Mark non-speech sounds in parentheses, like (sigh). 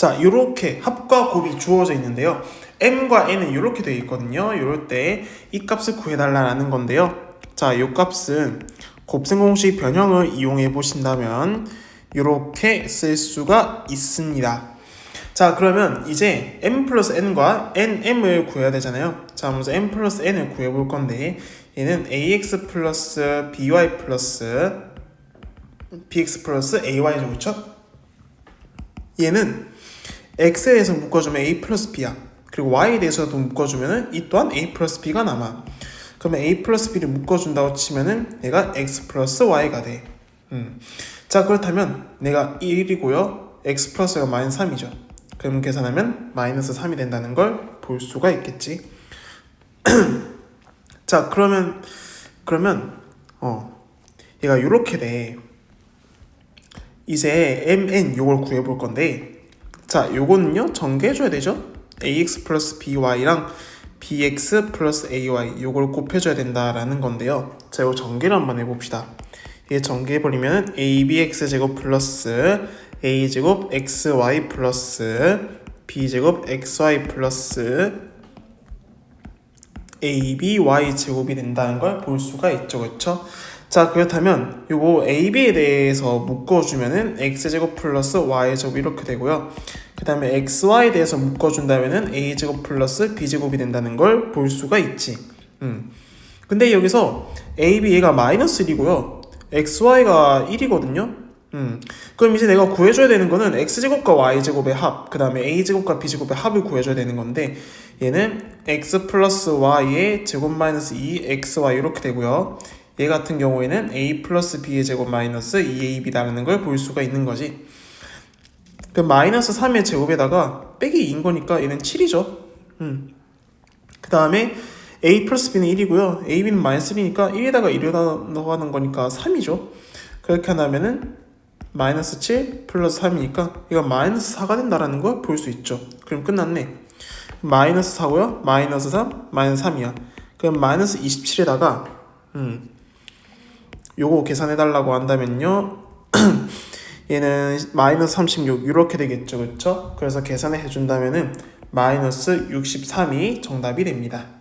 자, 이렇게 합과 곱이 주어져 있는데요. m과 n은 이렇게 되어 있거든요. 이럴 때 이 값을 구해달라는 건데요. 자, 이 값은 곱셈 공식 변형을 이용해 보신다면 이렇게 쓸 수가 있습니다. 자, 그러면 이제 m 플러스 n과 nm을 구해야 되잖아요. 자, 먼저 m 플러스 n을 구해 볼 건데 얘는 ax 플러스 by 플러스 bx 플러스 ay죠, 그렇죠? 얘는 x에 대해서 묶어주면 a 플러스 b야. 그리고 y에 대해서도 묶어주면은 이 또한 a 플러스 b가 남아. 그러면 a 플러스 b를 묶어준다고 치면은 얘가 x 플러스 y가 돼. 음. 자 그렇다면 내가 1이고요. x 플러스가 마이너스 3이죠. 그럼 계산하면 마이너스 3이 된다는 걸 볼 수가 있겠지. (clears throat) 자 그러면 그러면 어 얘가 이렇게 돼. 이제 mn 요걸 구해볼 건데 자 요거는요 전개해줘야 되죠? ax 플러스 by랑 bx 플러스 ay 요걸 곱해줘야 된다라는 건데요. 자 이거 전개를 한번 해봅시다. 이게 전개해버리면 abx 제곱 플러스 a 제곱 xy 플러스 b 제곱 xy 플러스 ABY 제곱이 된다는 걸 볼 수가 있죠, 그렇죠? 자 그렇다면 요거 AB에 대해서 묶어주면은 X제곱 플러스 Y제곱 이렇게 되고요. 그 다음에 XY에 대해서 묶어준다면은 A제곱 플러스 B제곱이 된다는 걸 볼 수가 있지. 음. 근데 여기서 AB 얘가 마이너스 1이고요. XY가 1이거든요. 음. 그럼 이제 내가 구해줘야 되는 거는 X제곱과 Y제곱의 합, 그 다음에 A제곱과 B제곱의 합을 구해줘야 되는 건데 얘는 X 플러스 Y의 제곱 마이너스 2 XY 이렇게 되고요. 얘 같은 경우에는 A 플러스 B의 제곱 마이너스 2AB라는 걸 볼 수가 있는 거지. 그 마이너스 3의 제곱에다가 빼기 2인 거니까 얘는 7이죠. 음. 그 다음에 A 플러스 B는 1이고요. AB는 마이너스 1이니까 1에다가 1을 넣어가는 거니까 3이죠. 그렇게 하면은 마이너스 7 플러스 3이니까 이거 마이너스 4가 된다라는 걸 볼 수 있죠. 그럼 끝났네. 마이너스 4고요. 마이너스 3, 마이너스 3이야. 그럼 마이너스 27에다가 음. 요거 계산해 달라고 한다면요. (clears throat) 얘는 마이너스 36 이렇게 되겠죠. 그렇죠? 그래서 계산해 준다면은 마이너스 63이 정답이 됩니다.